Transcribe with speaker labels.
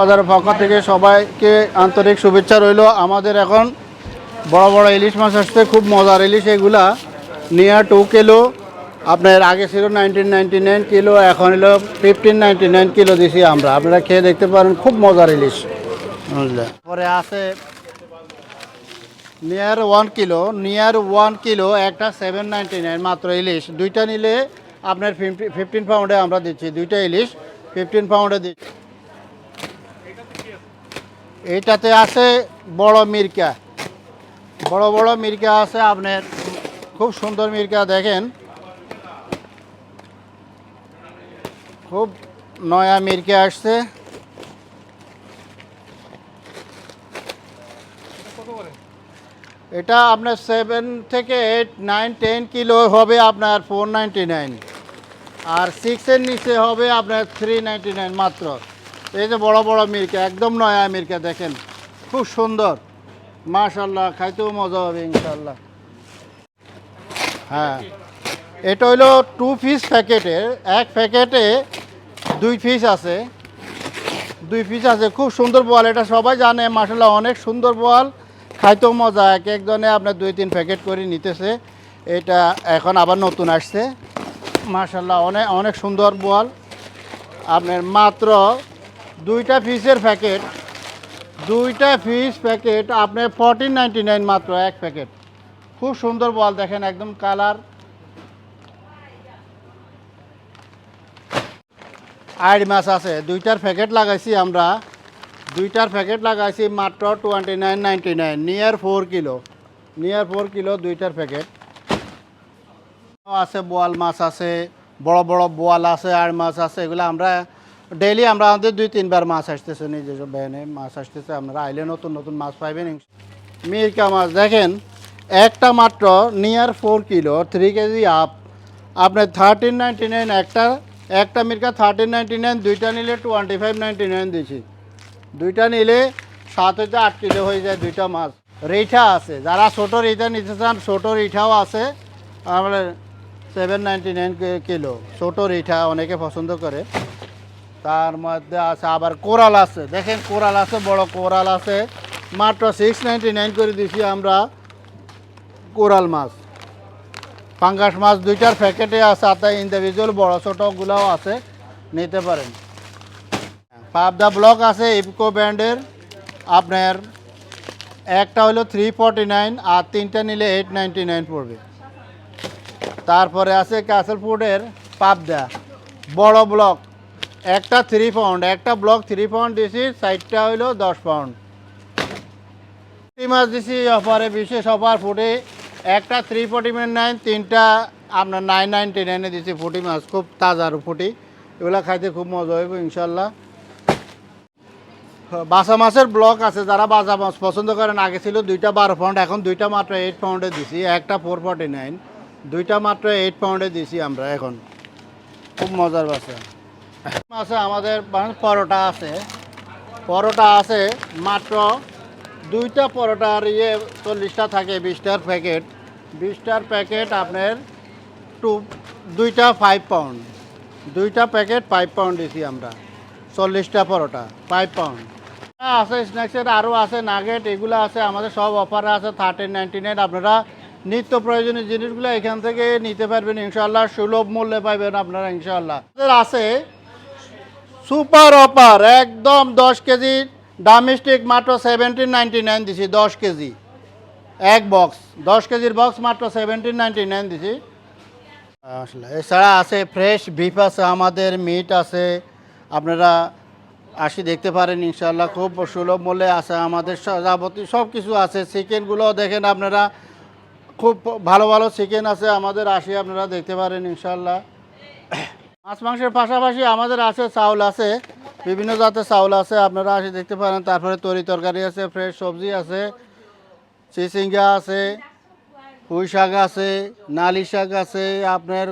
Speaker 1: বাজারের পক্ষ থেকে সবাইকে আন্তরিক শুভেচ্ছা রইল। আমাদের এখন বড় বড় ইলিশ মাছ আসছে খুব মজার ইলিশ এগুলা। নিয়ার টু কিলো আপনার আগে ছিল নাইনটিন নাইনটি নাইন কিলো এখন হলো ফিফটিন নাইনটি নাইন কিলো দিছি আমরা। আপনারা খেয়ে দেখতে পারেন খুব মজার ইলিশ। পরে আছে near one kilo near one kilo একটা সেভেন নাইনটি নাইন মাত্র ইলিশ। দুইটা নিলে আপনার ফিফটিন পাউন্ডে আমরা দিচ্ছি। দুইটা ইলিশ ফিফটিন পাউন্ডে দিচ্ছি। এইটাতে আছে বড় মির্কা। বড় বড় মির্কা আছে আপনার। খুব সুন্দর মির্কা, দেখেন। খুব নয়া মির্কা আসছে। এটা আপনার সেভেন থেকে এইট নাইন টেন কিলো হবে আপনার ফোর নাইনটি নাইন আর সিক্সের নিচে হবে আপনার থ্রি নাইনটি নাইন মাত্র। এই যে বড় বড় মির্কা, একদম নয়া মির্কা দেখেন। খুব সুন্দর। মাশাল্লাহ খাইতেও মজা হবে ইনশাল্লাহ হ্যাঁ। এটা হইল টু পিস প্যাকেটের এক প্যাকেটে দুই পিস আছে। দুই পিস আছে। খুব সুন্দর বল এটা সবাই জানে মাসাল্লাহ অনেক সুন্দর বল খাইতেও মজা। এক একজনে আপনার দুই তিন প্যাকেট করে নিতেছে। এটা এখন আবার নতুন আসছে। মাশাল্লাহ অনেক অনেক সুন্দর বল আপনার মাত্র দুইটা ফিসের প্যাকেট, দুইটা ফিস প্যাকেট আপনার ফোরটিন নাইনটি নাইন মাত্র এক প্যাকেট। খুব সুন্দর বল দেখেন, একদম কালার। আড় মাছ আছে, দুইটার প্যাকেট লাগাইছি আমরা। দুইটার প্যাকেট লাগাইছি মাত্র twenty nine ninety nine near four kilo near four kilo দুইটার প্যাকেট। আছে বোয়াল মাছ আছে, বড় বড় বোয়াল আছে আর মাছ আছে, এগুলো আমরা ডেইলি আমরা আমাদের দুই, তিনবার মাছ আসতেছে নিজস্ব ব্যানে মাছ আসতেছে, আপনারা আইলে নতুন নতুন মাছ পাইবেন মিরকা মাছ, দেখেন, একটা মাত্র near four kilo three KG up আপনার থার্টিন নাইনটি নাইন একটা একটা মিরকা থার্টিন নাইনটি নাইন দুইটা নিলে টোয়েন্টি ফাইভ নাইনটি নাইন দিছি। দুইটা নিলে সাত হইতে আট কিলো হয়ে যায় দুইটা মাছ। রিঠা আছে, যারা ছোটো রিঠা নিতে চান, ছোটো রিঠাও আছে, আমরা সেভেন নাইনটি নাইন কিলো ছোটো রিঠা অনেকে পছন্দ করে। তার মধ্যে আছে, আবার কোরাল আছে। দেখেন কোরাল আছে, বড় কোরাল আছে। মাত্র সিক্স নাইন করে দিছি আমরা কোরাল মাছ। পাঙ্গাস মাছ দুইটার প্যাকেটে আছে আর তাই ইন্ডিভিজুয়াল বড় ছোটোগুলোও আছে। নিতে পারেন। পাবদা ব্লক আছে ইপকো ব্র্যান্ডের আপনার একটা হলো থ্রি ফর্টি নাইন আর তিনটা নিলে এইট নাইনটি নাইন পড়বে। তারপরে আছে ক্যাসেল ফুডের পাবদা বড় ব্লক একটা থ্রি পাউন্ড একটা ব্লক থ্রি পাউন্ড দিছি সাইডটা হইল দশ পাউন্ড মাছ দিছি অফারে বিশেষ অফার ফুটে একটা থ্রি ফোর্টি নাইন তিনটা আপনার নাইন নাইনটি নাইনে দিছি ফুটি মাছ, খুব তাজা আর ফুটি এগুলো খাইতে খুব মজা হইব ইনশাল্লাহ বাসা মাছের ব্লক আছে, যারা বাজা মাছ পছন্দ করেন, আগে ছিল দুইটা বারো পাউন্ড এখন দুইটা মাত্র এইট পাউন্ডে দিছি, একটা ফোর ফর্টি নাইন দুইটা মাত্র এইট পাউন্ডে দিছি আমরা এখন। খুব মজার বাসা। আছে আমাদের পরোটা আছে। পরোটা আছে মাত্র দুইটা পরোটার ইয়ে চল্লিশটা থাকে, বিশটার প্যাকেট। বিশটার প্যাকেট আপনার টু, দুইটা ফাইভ পাউন্ড দুইটা প্যাকেট ফাইভ পাউন্ড দিছি আমরা। চল্লিশটা পরোটা ফাইভ পাউন্ড আছে স্ন্যাক্সের আরও আছে নাগেট এগুলো আছে, আমাদের সব অফার আছে থার্টিন নাইনটি নাইন আপনারা নিত্য প্রয়োজনীয় জিনিসগুলো এখান থেকে নিতে পারবেন ইনশাল্লাহ সুলভ মূল্যে পাইবেন আপনারা ইনশাল্লাহ আছে সুপার অফার একদম দশ কেজি, ডামেস্টিক মাত্র সেভেন্টিন নাইনটি নাইন দিছি, দশ কেজি। এক বক্স দশ কেজির বক্স মাত্র সেভেন্টিন নাইনটি নাইন দিছি। আসলে, এছাড়া আছে ফ্রেশ বিফ আছে, আমাদের মিট আছে। আপনারা আসি দেখতে পারেন ইনশাল্লাহ খুব সুলভ মূল্যে আছে আমাদের যাবতীয় সব কিছু আছে চিকেনগুলো দেখেন আপনারা, খুব ভালো ভালো চিকেন আছে আমাদের, আসি আপনারা দেখতে পারেন ইনশাল্লাহ মাছ মাংসের পাশাপাশি আমাদের আছে চাউল আছে, বিভিন্ন জাতের চাউল আছে, আপনারা আসে দেখতে পারেন। তারপরে তরি তরকারি আছে ফ্রেশ সবজি আছে, চিচিঙ্গা আছে পুঁই শাক আছে, নালি শাক আছে, আপনার